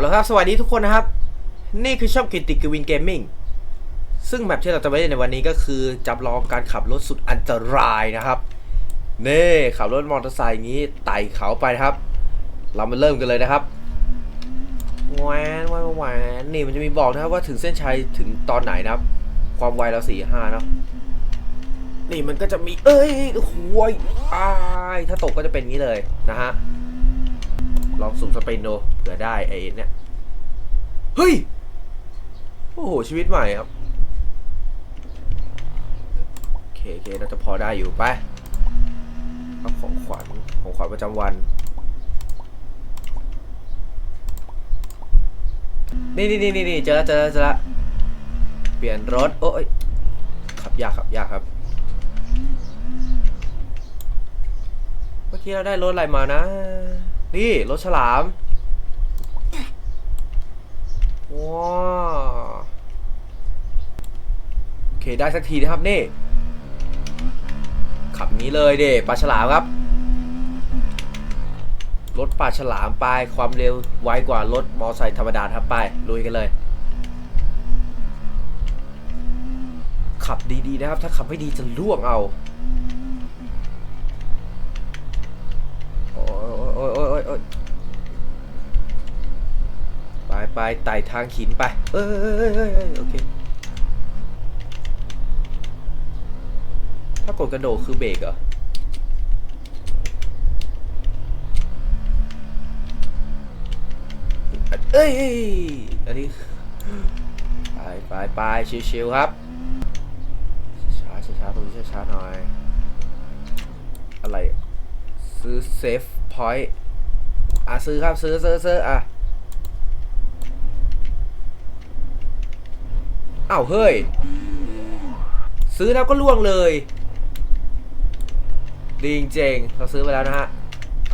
แล้วครับ สวัสดีทุกคนนะครับ นี่คือช่องกิติกวินเกมมิ่งซึ่งแมปที่เราจะไปเล่นในวันนี้ก็คือจำลองการขับรถสุดอันตรายนะครับเน่ขับรถมอเตอร์ไซค์อย่างนี้ไต่เขาไปครับ เรามาเริ่มกันเลยนะครับแหวนแหวนแหวนนี่มันจะมีบอกนะครับว่าถึงเส้นชัยถึงตอนไหนนะครับ ความไวเราสี่ห้านะนี่มันก็จะมี เอ้ยโอ้โหยอ้ายถ้าตกก็จะเป็นงนี้เลยนะฮะ ลองสุ่มสปินดูเผื่อได้ไอ้เนี่ย เฮ้ย โอ้โห ชีวิตใหม่ครับ โอเคโอเคเราจะพอได้อยู่ไปเอาของขวัญของขวัญประจำวัน นี่นี่นี่นี่เจอแล้วเจอแล้วเจอแล้วเปลี่ยนรถ โอ้ยขับยากขับยากครับ เมื่อกี้เราได้รถอะไรมานะ นี่รถฉลามว้าวโอเคได้สักทีนะครับนี่ ขับนี้เลยเด้ปลาฉลามครับ รถปลาฉลามไปความเร็วไวกว่ารถมอไซค์ธรรมดาครับไปลุยกันเลย ขับดีๆนะครับ ถ้าขับไม่ดีจะล่วงเอา ยโอ้ยโอ้ยไปไปไต่ทางหินไปเอ้ยเอ้ยเอ้ยเอ้ยโอเค ถ้ากดกระโดดคือเบรกเหรอ เอ้ยเอ้ยอันนี้ ไปไปไปชิวๆครับ ช้าๆช้าตรงนี้ช้าๆหน่อย อะไร ซื้อเซฟพอยต์ อะซื้อครับซื้อซื้อซื้ออะอ้าวเฮ้ย ซื้อแล้วก็ล่วงเลยดีจริงๆเราซื้อไปแล้วนะฮะ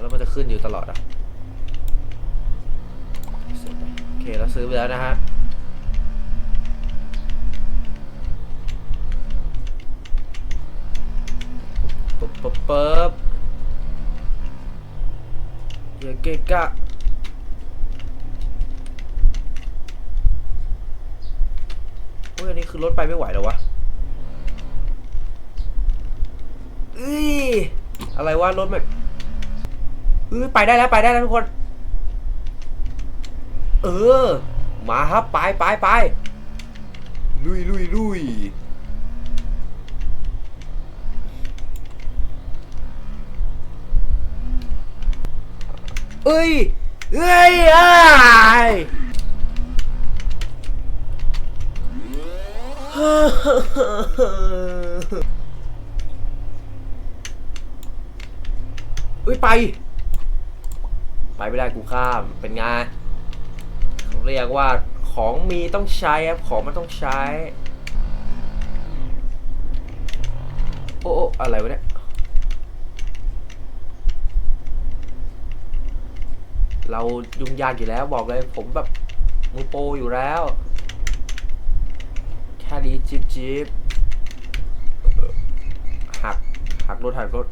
แล้วมันจะขึ้นอยู่ตลอดอะโอเคเราซื้อไปแล้วนะฮะ เกะกะโอ้ยอันนี้คือรถไปไม่ไหวแล้ววะเอ้ยอะไรวะรถแบบเอ้ยไปได้แล้วไปได้แล้วทุกคน เออ มาครับไปไปไปลุยลุยลุย เอ้ยเอ้ยอ้ายเอ้ยไป ไปไม่ได้กูข้ามเป็นไงเขาเรียกว่าของมีต้องใช้ครับของมันต้องใช้ โอ้โอ้อะไรวะเนี่ย เรายุ่งยากอยู่แล้วบอกเลยผมแบบมือโปรอยู่แล้ว แค่นี้จิบจิบหักหักรถหักรถ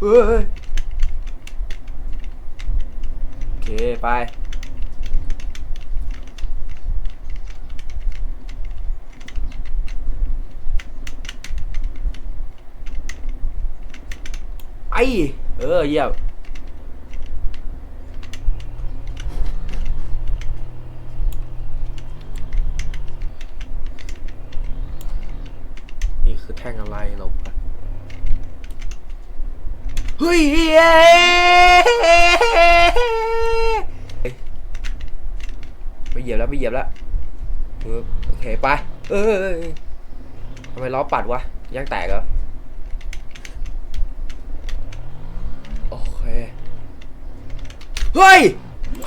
เฮ้ยโอเค ไปไอเออ เยี่ยม แท่งอะไรหลบก่อเฮ้ยเฮ้ยไม่เหยียบแล้วไม่เหยียบแล้วโอเคไป เออเออเออทำไมล้อปัดวะยางแตกเหรอโอเคเฮ้ย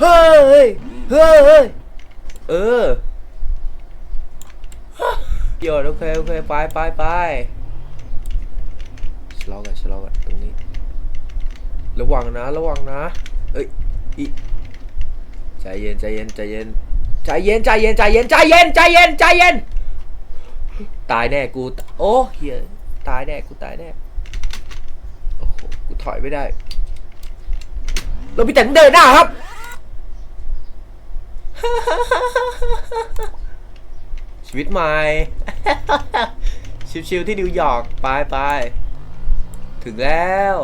เฮ้ยเฮ้ยเออ หยดโอเคโอเคไปไปไปชะลอกันชะลอกันตรงนี้ ระวังนะระวังนะ เอ้ยอีใจเย็นใจเย็นใจเย็นใจเย็นใจเย็นใจเย็นใจเย็นใจเย็นใจเย็น ตายแน่กูโอ้เฮียตายแน่กูตายแน่โอ้โหกูถอยไม่ได้เรามีแต่เดินหน้าครับชีวิตใหม่ ชิวๆที่นิวยอร์กไปไปถึงแล้ว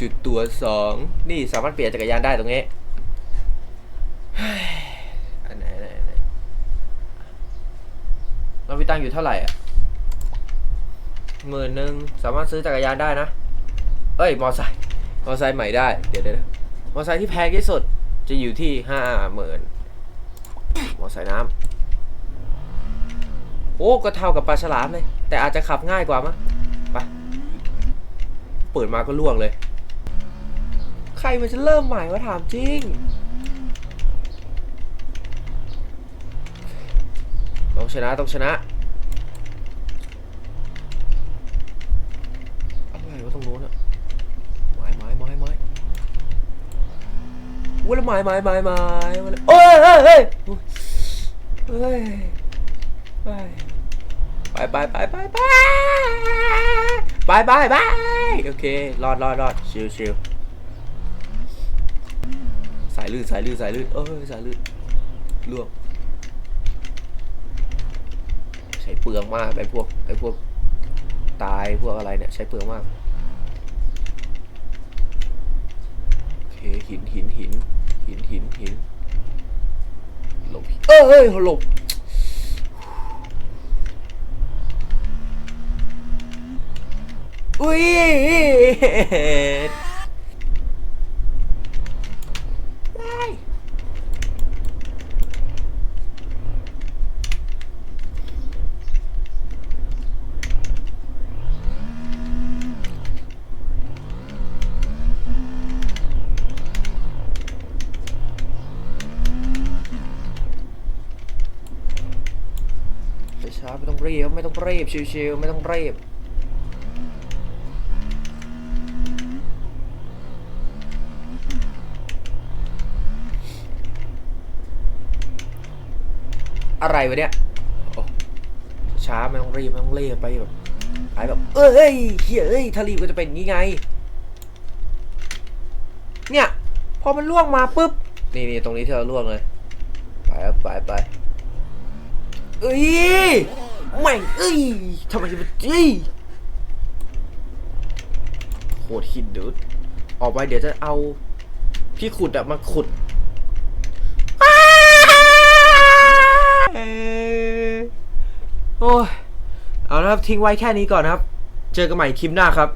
จุดตัวสองนี่สามารถเปลี่ยนจักรยานได้ตรงนี้เฮ้ยอันไหนไหนไหนเราพี่ตังค์อยู่เท่าไหร่อะหมื่นหนึ่งสามารถซื้อจักรยานได้นะ เอ้ย มอไซค์มอไซค์ใหม่ได้ เดี๋ยวเดี๋ยวมอไซค์ที่แพงที่สุดจะอยู่ที่ห้าหมื่น มอใส่น้ำโอ้ก็เท่ากับปลาฉลามเลย แต่อาจจะขับง่ายกว่ามั้งไปเปิดมาก็ล่วงเลย ใครมันจะเริ่มใหม่วะถามจริงต้องชนะต้องชนะ อะไรวะตรงโน้นอะไม้ไม้ไม้ไม้ วุ้ยแล้วไม้ไม้ไม้ไม้มาแล้วโอ้ยเฮ้ยเฮ้ยเฮ้ยเฮ้ยไปไปไปไปไปไปไปไปโอเครอดรอดรอดชิวชิวสายลื่นสายลื่นสายลื่นเอ้ยสายลื่นล่วงใช้เปลืองมากไอ้พวกไอ้พวกตายพวกอะไรเนี่ยใช้เปลืองมากโอเค หินหินหินหินหินหลบเอ้ยเอ้ยหลบอุ้ยได้ ช้าๆไม่ต้อง รีบไม่ต้องรีบชิวๆไม่ต้องรีบอะไรวะเนี่ยช้าไม่ต้องรีบไม่ต้องรีบไปแบบไปแบบ เอ้ยเฮ้ยเอ้ยถ้ารีบก็จะเป็นงี้ไง เนี่ย พอมันล่วงมาปุ๊บ นี่นี่ตรงนี้ที่เราล่วงเลย ไปไปไปเอ้ย ไม่งเอ้ยทำไมจะเป็นจี้โหดหินเดือดออกไปเดี๋ยวจะเอาพี่ขุดอะมาขุดโอ้ยเอาละครับทิ้งไว้แค่นี้ก่อนนะครับ เจอกันใหม่คลิปหน้าครับ